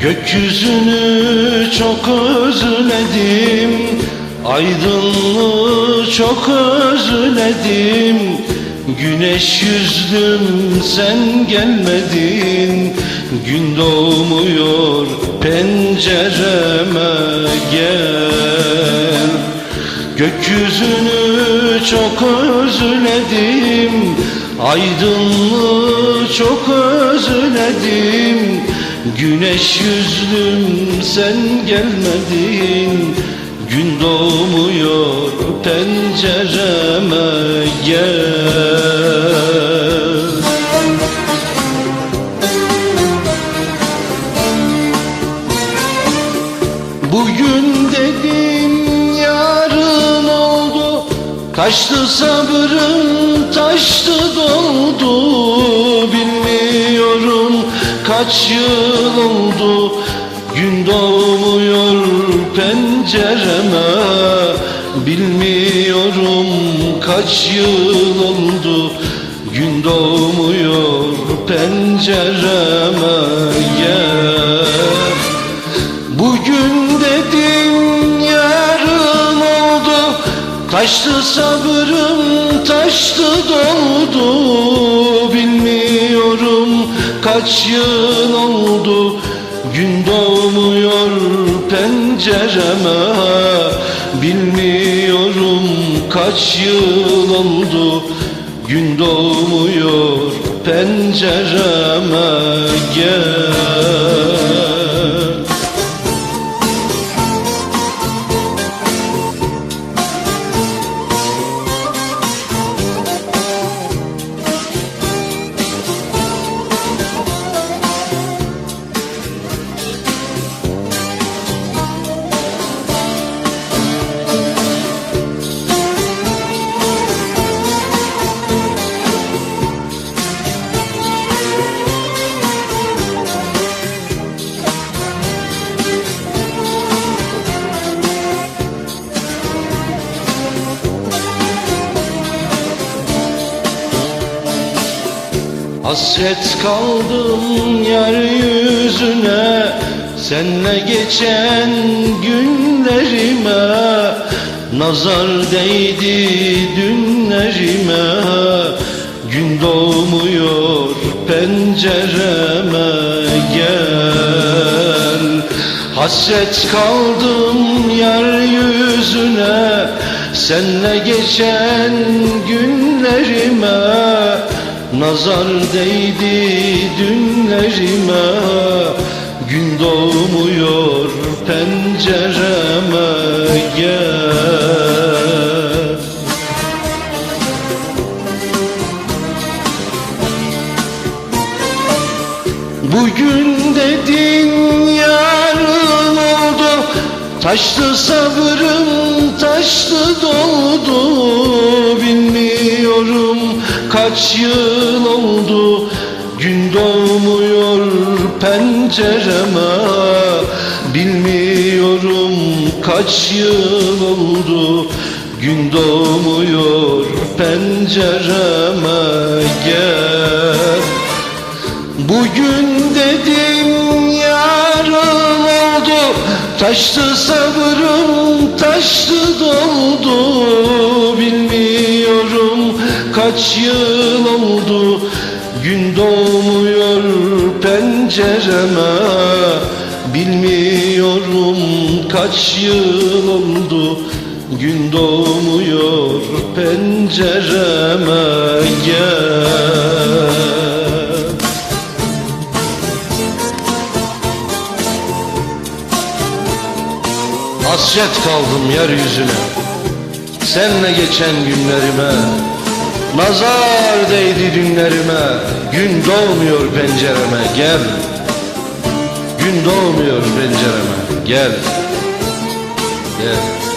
Gökyüzünü çok özledim. Aydınlığı çok özledim. Güneş yüzdüm sen gelmedin. Gün doğmuyor pencereme gel. Gökyüzünü çok özledim. Aydınlığı çok özledim Güneş yüzlüm sen gelmedin. Gün doğmuyor pencereme gel. Bugün dedin yarın oldu. Taştı sabrım taştı doldu. Bilmiyorum kaç yıl oldu? Gün doğmuyor pencereme. Bilmiyorum kaç yıl oldu. Gün doğmuyor pencereme. Gel Bugün dedin yarın oldu. Taştı sabrım taştı doldu kaç yıl oldu? Gün doğmuyor pencereme. Bilmiyorum kaç yıl oldu. Gün doğmuyor pencereme. Gel Hasret kaldım yeryüzüne Senle geçen günlerime. Nazar değdi dünlerime Gün doğmuyor pencereme. Gel. Hasret kaldım yeryüzüne Senle geçen günlerime Nazar değdi dünlerime Gün doğmuyor pencereme gel. Bugün dedin yarın oldu. Taştı sabrım taştı doldu kaç yıl oldu? Gün doğmuyor pencereme. Bilmiyorum kaç yıl oldu. Gün doğmuyor pencereme. Gel. Bugün dedim yarın oldu. Taştı sabrım taştı doldu. Bilmiyorum kaç yıl oldu? Gün doğmuyor pencereme. Bilmiyorum kaç yıl oldu. Gün doğmuyor pencereme. Gel. Hasret kaldım yeryüzüne. Senle geçen günlerime Nazar değdi dünlerime Gün doğmuyor pencereme gel. Gün doğmuyor pencereme gel. Gel